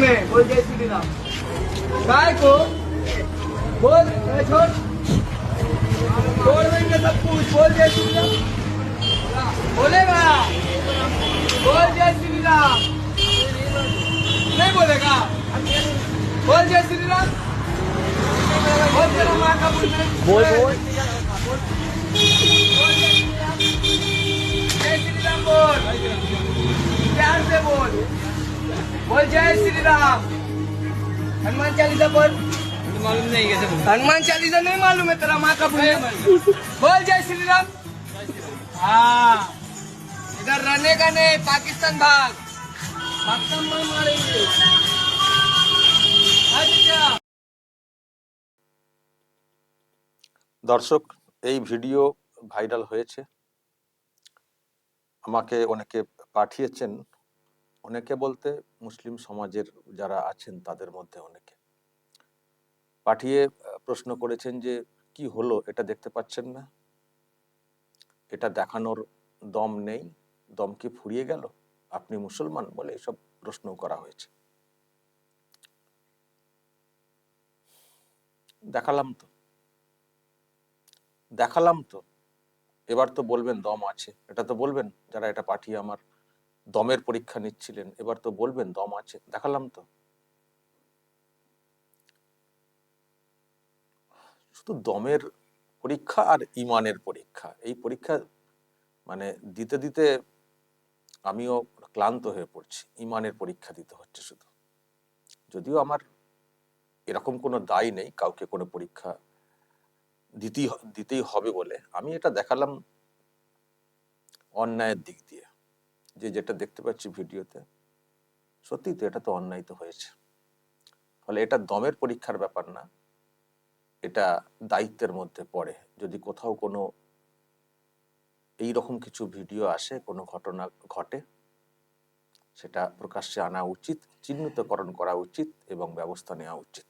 में बोल जय श्री राम काय को बोल छोड़। छोड़ देंगे सब कुछ बोल जय श्री राम बोलेगा बोल जय श्री राम नहीं बोलेगा। बोल जय श्री राम बोल तेरा माँ का बोल बोल बोल। जय श्री राम बोल। प्यार से बोल। बोल जय श्री राम हनुमान चालीसा बोल मालूम नहीं कैसे बोलूं। हनुमान चालीसा नहीं मालूम है तेरा माँ का बोल बोल जय श्री राम हाँ इधर रहने का नहीं पाकिस्तान भाग पाकिस्तान में मारेंगे अच्छा দর্শক এই ভিডিও ভাইরাল হয়েছে আমাকে অনেকে পাঠিয়েছেন অনেকে বলতে মুসলিম সমাজের যারা আছেন তাদের মধ্যে অনেকে। পাঠিয়ে প্রশ্ন করেছেন যে, কি হলো? এটা দেখতে পাচ্ছেন না। এটা দেখানোর দম নেই। দম কি ফুরিয়ে গেল? আপনি মুসলমান? বলে এসব প্রশ্ন করা হয়েছে। দেখালাম তো। দেখালাম তো। এবার তো বলবেন দম আছে। এটা তো বলবেন যারা এটা পাঠিয়ে আমার দমের পরীক্ষা নিচ্ছিলেন, এবার তো বলবেন দম আছে, দেখালাম তো। শুধু দমের পরীক্ষা আর ইমানের পরীক্ষা, এই পরীক্ষা মানে দিতে দিতে আমিও ক্লান্ত হয়ে পড়ছি, ইমানের পরীক্ষা দিতে হচ্ছে শুধু। যদিও আমার এরকম কোনো দায় নেই, কাউকে কোনো পরীক্ষা দিতেই দিতেই হবে বলে, আমি এটা দেখালাম অন্যায়ের দিক দিয়ে। যে যেটা দেখতে পাচ্ছি ভিডিওতে সত্যি তো এটা তো অন্যায় তো হয়েছে। ফলে এটা দমের পরীক্ষার ব্যাপার না, এটা দায়িত্বের মধ্যে পড়ে। যদি কোথাও কোনো এই রকম কিছু ভিডিও আসে, কোনো ঘটনা ঘটে, সেটা প্রকাশ্যে আনা উচিত, চিহ্নিতকরণ করা উচিত এবং ব্যবস্থা নেওয়া উচিত।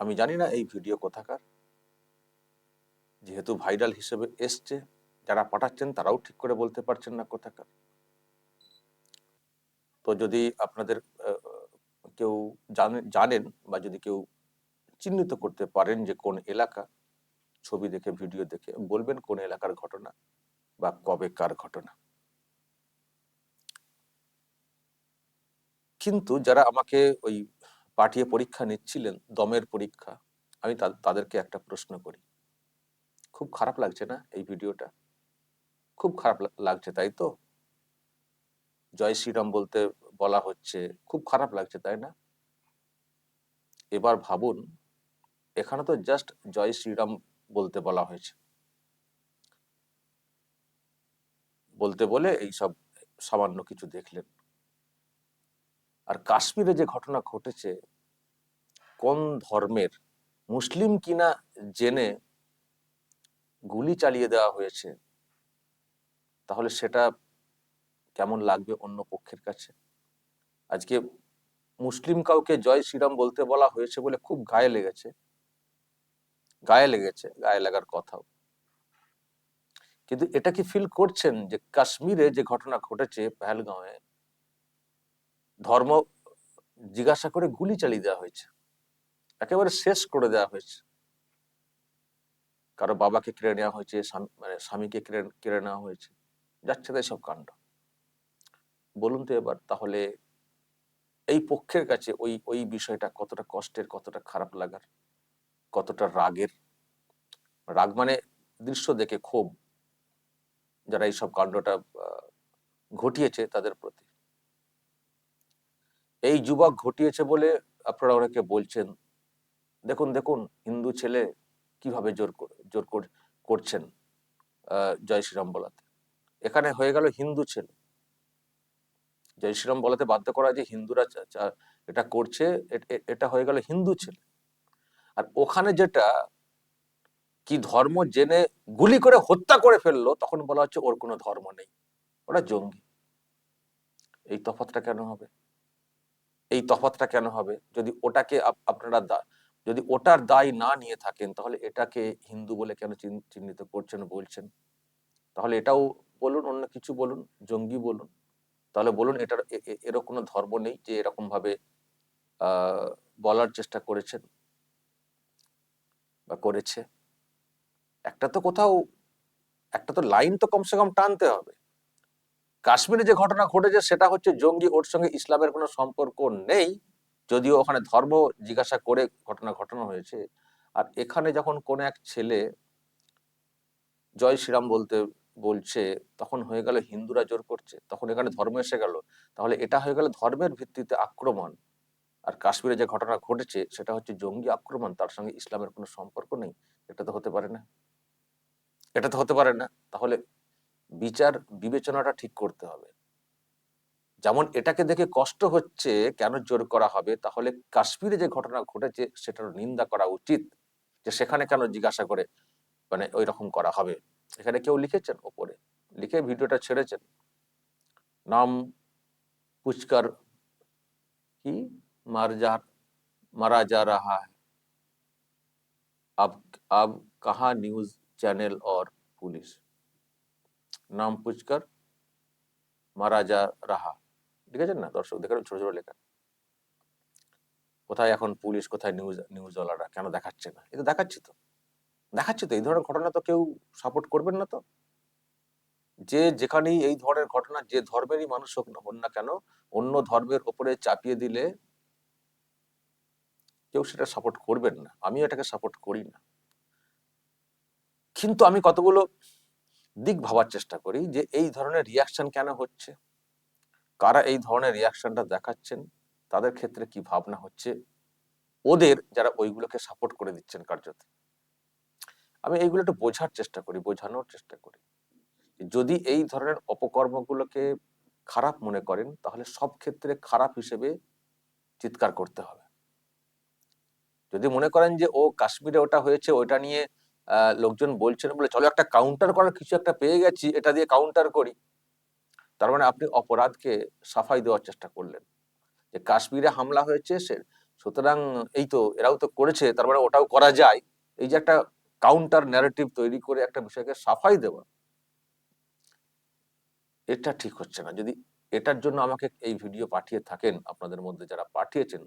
আমি জানি না এই ভিডিও কোথাকার, যেহেতু ভাইরাল হিসেবে এসছে যারা পাঠাচ্ছেন তারাও ঠিক করে বলতে পারছেন না কোথাকার। তো যদি আপনাদের কেউ জানেন বা যদি কেউ চিহ্নিত করতে পারেন যে কোন এলাকা, ছবি দেখে, ভিডিও দেখে বলবেন কোন এলাকার ঘটনা বা কবে কার ঘটনা। কিন্তু যারা আমাকে ওই পাঠিয়ে পরীক্ষা নিচ্ছিলেন, দমের পরীক্ষা, আমি তাদেরকে একটা প্রশ্ন করি। খুব খারাপ লাগছে না এই ভিডিওটা? খুব খারাপ লাগছে, তাই তো? জয় শ্রীরাম বলতে বলা হচ্ছে, খুব খারাপ লাগছে, তাই না? এবার ভাবুন, এখানে তো জাস্ট জয় শ্রীরাম বলতে বলা হয়েছে। বলতে বলে এই সব সামান্য কিছু দেখলেন। আর কাশ্মীরে যে ঘটনা ঘটেছে, কোন ধর্মের, মুসলিম কিনা জেনে গুলি চালিয়ে দেওয়া হয়েছে তাহলে সেটা কেমন লাগবে অন্য পক্ষের কাছে? আজকে মুসলিম কাউকে জয় শ্রীরাম বলতে বলা হয়েছে বলে খুব গায়ে লেগেছে। গায়ে লেগেছে, গায়ে লাগার কথাও। কিন্তু এটা কি ফিল করছেন যে কাশ্মীরে যে ঘটনা ঘটেছে পেহেলগাঁওয়ে, ধর্ম জিজ্ঞাসা করে গুলি চালিয়ে দেওয়া হয়েছে। একেবারে শেষ করে দেওয়া হয়েছে। কারও বাবাকে কেড়ে নেওয়া হয়েছে মানে স্বামীকে কেড়ে কেড়ে নেওয়া হয়েছে। যাচ্ছে তাই সব কাণ্ড। বলুন তো এবার, তাহলে এই পক্ষের কাছে ওই ওই বিষয়টা কতটা কষ্টের, কতটা খারাপ লাগার, কতটা রাগের? রাগ মানে দৃশ্য দেখে ক্ষোভ, যারা এইসব কাণ্ডটা ঘটিয়েছে তাদের প্রতি। এই যুবক ঘটিয়েছে বলে আপনারা অনেকে বলছেন, দেখুন দেখুন, হিন্দু ছেলে কীভাবে জোর জোর কর- করছেন জয় শ্রীরাম বলাতে এখানে হয়ে গেল হিন্দু ছেলে। জয় শ্রীরাম বলাতে বাধ্য করা যে হিন্দুরা এটা করছে এটা হয়ে গেল হিন্দু ছেলে। আর ওখানে যেটা, কি ধর্ম জেনে গুলি করে হত্যা করে ফেলল, তখন বলা হচ্ছে ওর কোনো ধর্ম নেই। ওরা জঙ্গি। এই তফাতটা কেন হবে? এই তফাতটা কেন হবে? যদি ওটাকে আপ- আপনারা যদি ওটার দায় না নিয়ে থাকেন, তাহলে এটাকে হিন্দু বলে কেন চিহ্ন- চিহ্নিত করছেন, বলছেন? তাহলে এটাও বলুন, অন্য কিছু বলুন, জঙ্গি বলুন, তাহলে বলুন এটার এ- এ- এরও কোনো ধর্ম নেই যে এরকম ভাবে বলার চেষ্টা করেছেন বা করেছে। একটা তো কোথাও, একটা তো লাইন তো কমসে কম টানতে হবে। কাশ্মীরে যে ঘটনা ঘটেছে সেটা হচ্ছে জঙ্গি ওর সঙ্গে ইসলামের কোনো সম্পর্ক নেই, যদিও ওখানে ধর্ম জিজ্ঞাসা করে ঘটনা ঘটানো হয়েছে। আর এখানে যখন কোন এক ছেলে জয় শ্রীরাম বলতে বলছে, তখন হয়ে গেল হিন্দুরা জোর করছে, তখন এখানে ধর্ম এসে গেল। তাহলে এটা হয়ে গেল ধর্মের ভিত্তিতে আক্রমণ। আর কাশ্মীরে যে ঘটনা ঘটেছে, সেটা হচ্ছে জঙ্গি আক্রমণ, তার সঙ্গে ইসলামের কোনো সম্পর্ক নেই। এটা তো হতে পারে না। এটা তো হতে পারে না। তাহলে বিচার বিবেচনাটা ঠিক করতে হবে। যেমন এটাকে দেখে কষ্ট হচ্ছে কেন জোর করা হবে, তাহলে কাশ্মীরে যে ঘটনা ঘটেছে সেটার নিন্দা করা উচিত যে সেখানে কেন জিজ্ঞাসা করে মানে ওই রকম করা হবে। এখানে কেউ লিখেছেন ওপরে লিখে ভিডিওটা ছেড়েছেন নাম পুচকার কি মার যা মারা যা রাহা है अब अब कहा न्यूज चैनल और पुलिस নাম পুচকার মারা যা রাহা লিখেছেন না দর্শক দেখেন ছোট ছোট লেখা কোথায় এখন পুলিশ কোথায় নিউজ নিউজওয়ালারা কেন দেখাচ্ছে না এটা দেখাচ্ছি তো দেখাচ্ছি তো, এই ধরনের ঘটনা তো কেউ সাপোর্ট করবেন না তো? যে যেখানেই এই ধরনের ঘটনা, যে ধর্মেরই মানুষ হোক না হন না কেন, অন্য ধর্মের ওপরে চাপিয়ে দিলে কেউ সেটা সাপোর্ট করবেন না। আমি এটাকে সাপোর্ট করি না। কিন্তু আমি কতগুলো দিক ভাবার চেষ্টা করি যে এই ধরনের রিয়াকশন কেন হচ্ছে? কারা এই ধরনের রিয়াকশনটা দেখাচ্ছেন? তাদের ক্ষেত্রে কি ভাবনা হচ্ছে? ওদের যারা ওইগুলোকে সাপোর্ট করে দিচ্ছেন কার্যত। আমি এইগুলো একটু বোঝার চেষ্টা করি, বোঝানোর চেষ্টা করি। যদি এই ধরনের অপকর্মগুলোকে খারাপ মনে করেন, তাহলে সব ক্ষেত্রে খারাপ হিসেবে চিৎকার করতে হবে। যদি মনে করেন যে, ও কাশ্মীরে ওটা হয়েছে ওটা নিয়ে লোকজন বলছেন বলে, চলো একটা কাউন্টার করার কিছু একটা পেয়ে গেছি, এটা দিয়ে কাউন্টার করি। তার মানে আপনি অপরাধকে সাফাই দেওয়ার চেষ্টা করলেন। যে কাশ্মীরে হামলা হয়েছে, সে, সুতরাং এই তো, এরাও তো করেছে, তার মানে ওটাও করা যায়। এই যে একটা কাউন্টার ন্যারেটিভ তৈরি করে একটা বিষয়কে সাফাই দেওয়া। এটা ঠিক হচ্ছে না। যদি এটার জন্য আমাকে এই ভিডিও পাঠিয়ে থাকেন, আপনাদের মধ্যে যারা পাঠিয়েছেন,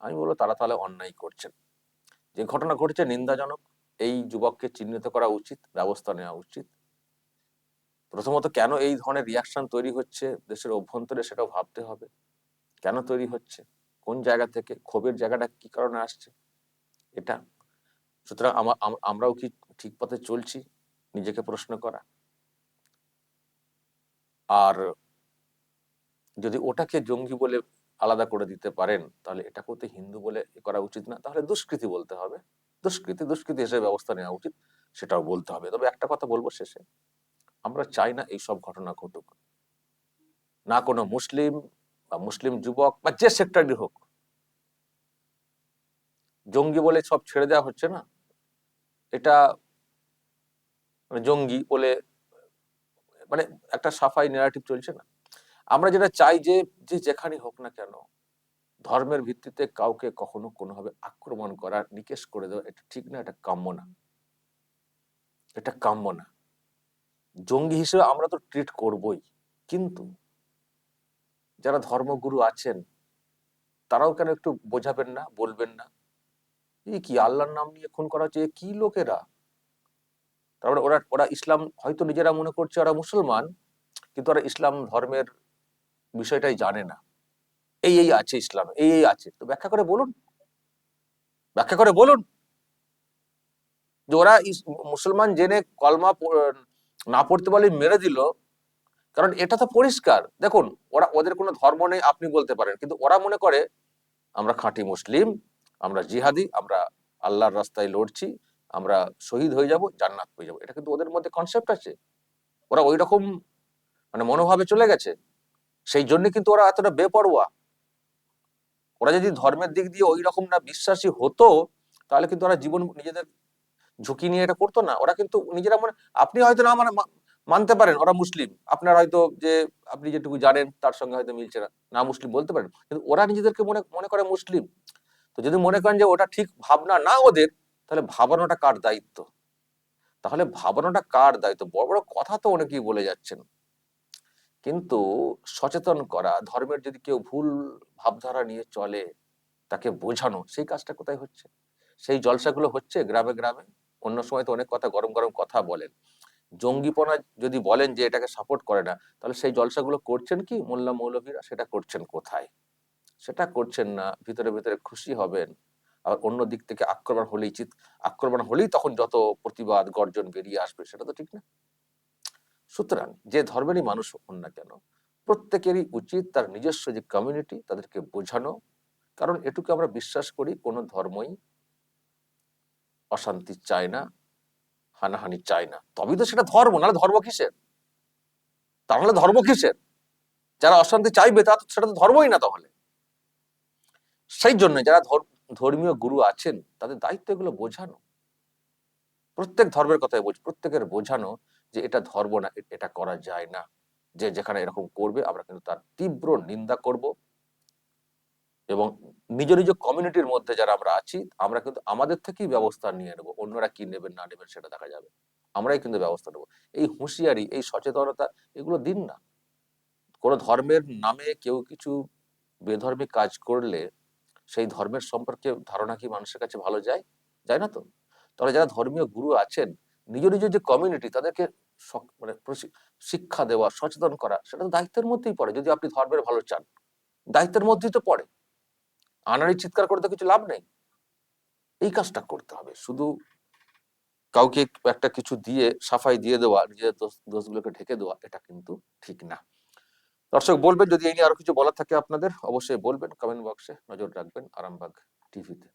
আমি বলব তারা তাহলে অন্যায় করছেন। যে ঘটনা ঘটেছে নিন্দাজনক, এই যুবককে চিহ্নিত করা উচিত, ব্যবস্থা নেওয়া উচিত। প্রথমত কেন এই ধরনের রিয়াকশন তৈরি হচ্ছে? দেশের অভ্যন্তরে সেটাও ভাবতে হবে। কেন তৈরি হচ্ছে? কোন জায়গা থেকে? ক্ষোভের জায়গাটা কি কারণে আসছে? এটা সুতরাং আমরাও কি ঠিক পথে চলছি? নিজেকে প্রশ্ন করা। আর যদি ওটাকে জঙ্গি বলে আলাদা করে দিতে পারেন, তাহলে এটাকেও তো হিন্দু বলে করা উচিত না। তাহলে দুষ্কৃতি বলতে হবে। দুষ্কৃতি দুষ্কৃতি হিসেবে ব্যবস্থা নেওয়া উচিত, সেটাও বলতে হবে। তবে একটা কথা বলব শেষে। আমরা চাই না এই সব ঘটনা ঘটুক। না কোনো মুসলিম বা মুসলিম যুবক বা যে সেক্টরই হোক জঙ্গি বলে সব ছেড়ে দেওয়া হচ্ছে না। এটা মানে জঙ্গি বলে মানে একটা সাফাই নেগেটিভ চলছে না। আমরা যেটা চাই যে যে যেখানে হোক না কেন, ধর্মের ভিত্তিতে কাউকে কখনো কোনোভাবে আক্রমণ করা, নিকেশ করে দেওয়া, এটা ঠিক না, এটা কাম্য না। এটা কাম্য না। জঙ্গি হিসেবে আমরা তো ট্রিট করবই, কিন্তু যারা ধর্মগুরু আছেন, তারাও কেন একটু বোঝাবেন না, বলবেন না? এই কি আল্লাহর নাম নিয়ে খুন করা হচ্ছে? কি লোকেরা? তারপরে ওরা ওরা ইসলাম হয়তো নিজেরা মনে করছে ওরা মুসলমান, কিন্তু ওরা ইসলাম ধর্মের বিষয়টাই জানে না। এই এই আছে ইসলাম, এই এই আছে। তো ব্যাখ্যা করে বলুন। ব্যাখ্যা করে বলুন। যে ওরা মুসলমান জেনে কলমা না পড়তে বলে মেরে দিল। কারণ এটা তো পরিষ্কার। দেখুন, ওরা, ওদের কোনো ধর্ম নেই, আপনি বলতে পারেন। কিন্তু ওরা মনে করে, আমরা খাঁটি মুসলিম আমরা জিহাদি, আমরা আল্লাহর রাস্তায় লড়ছি, আমরা শহীদ হয়ে যাব, জান্নাত হয়ে যাব। এটা কিন্তু ওদের মধ্যে কনসেপ্ট আছে। ওরা ওই রকম মানে মনোভাবে চলে গেছে। সেই জন্য কিন্তু ওরা এতটা বেপরোয়া। ওরা যদি ধর্মের দিক দিয়ে ওই রকম না বিশ্বাসী হতো, তাহলে কিন্তু ওরা জীবন নিজেদের ঝুঁকি নিয়ে এটা করতো না। ওরা কিন্তু নিজেরা মনে, আপনি হয়তো না মানে মানতে পারেন, ওরা মুসলিম। আপনার হয়তো যে, আপনি যেটুকু জানেন, তার সঙ্গে হয়তো মিলছে না। না মুসলিম বলতে পারেন। কিন্তু ওরা নিজেদেরকে মনে মনে করে মুসলিম। যদি মনে করেন যে ওটা ঠিক ভাবনা না ওদের, তাহলে ভাবানোটা কার দায়িত্ব? তাহলে ভাবানোটা কার দায়িত্ব? বড় বড় কথা তো অনেকেই বলে যাচ্ছেন। কিন্তু সচেতন করা, ধর্মের যদি কেউ ভুল ভাবধারা নিয়ে চলে, তাকে বোঝানো, সেই কাজটা কোথায় হচ্ছে? সেই জলসাগুলো হচ্ছে গ্রামে গ্রামে? অন্য সময় তো অনেক কথা গরম গরম কথা বলেন। জঙ্গিপনা যদি বলেন যে এটাকে সাপোর্ট করে না, তাহলে সেই জলসাগুলো করছেন কি? মোল্লা মৌলভীরা সেটা করছেন কোথায়? সেটা করছেন না, ভিতরে ভিতরে খুশি হবেন। আর অন্য দিক থেকে আক্রমণ হলেই চিৎ, আক্রমণ হলেই তখন যত প্রতিবাদ, গর্জন বেরিয়ে আসবে, সেটা তো ঠিক না। সুতরাং যে ধর্মেরই মানুষ হন না কেন, প্রত্যেকেরই উচিত তার নিজস্ব যে কমিউনিটি তাদেরকে বোঝানো। কারণ এটুকু আমরা বিশ্বাস করি, কোনো ধর্মই অশান্তি চায় না, হানাহানি চায় না। তবেই তো সেটা ধর্ম, নাহলে ধর্ম কিসের? তাহলে ধর্ম কিসের? যারা অশান্তি চাইবে তা, সেটা তো ধর্মই না তাহলে। সেই জন্য যারা ধর- ধর্মীয় গুরু আছেন, তাদের দায়িত্ব এগুলো বোঝানো। প্রত্যেক ধর্মের কথাই বলছি, প্রত্যেকের বোঝানো যে এটা ধর্ম না এটা করা যায় না। যে যেখানে এরকম করবে, আমরা কিন্তু তার তীব্র নিন্দা করব। এবং নিজ নিজ কমিউনিটির মধ্যে যারা আমরা আছি, আমরা কিন্তু আমাদের থেকেই ব্যবস্থা নিয়ে নেব। অন্যরা কি নেবেন, না নেবেন, সেটা দেখা যাবে। আমরাই কিন্তু ব্যবস্থা নেব। এই হুঁশিয়ারি, এই সচেতনতা, এগুলো দিন না। কোনো ধর্মের নামে কেউ কিছু বেধর্মী কাজ করলে সেই ধর্মের সম্পর্কে ধারণা কি মানুষের কাছে ভালো যায়? যায় না তো? তাহলে যারা ধর্মীয় গুরু আছেন, নিজ নিজ যে কমিউনিটি তাদেরকে মানে শিক্ষা দেওয়া, সচেতন করা, সেটা তো দায়িত্বের মধ্যেই পড়ে। যদি আপনি ধর্মের ভালো চান, দায়িত্বের মধ্যেই তো পড়ে। আনারি চিৎকার করতে কিছু লাভ নেই। এই কাজটা করতে হবে। শুধু কাউকে একটা কিছু দিয়ে, সাফাই দিয়ে দেওয়া, নিজের দোষ, দোষগুলোকে ঢেকে দেওয়া, এটা কিন্তু ঠিক না। দর্শক, বলবেন যদি এই নিয়ে আরও কিছু বলার থাকে আপনাদের, অবশ্যই বলবেন। কমেন্ট বক্সে নজর রাখবেন আরামবাগ টিভিতে।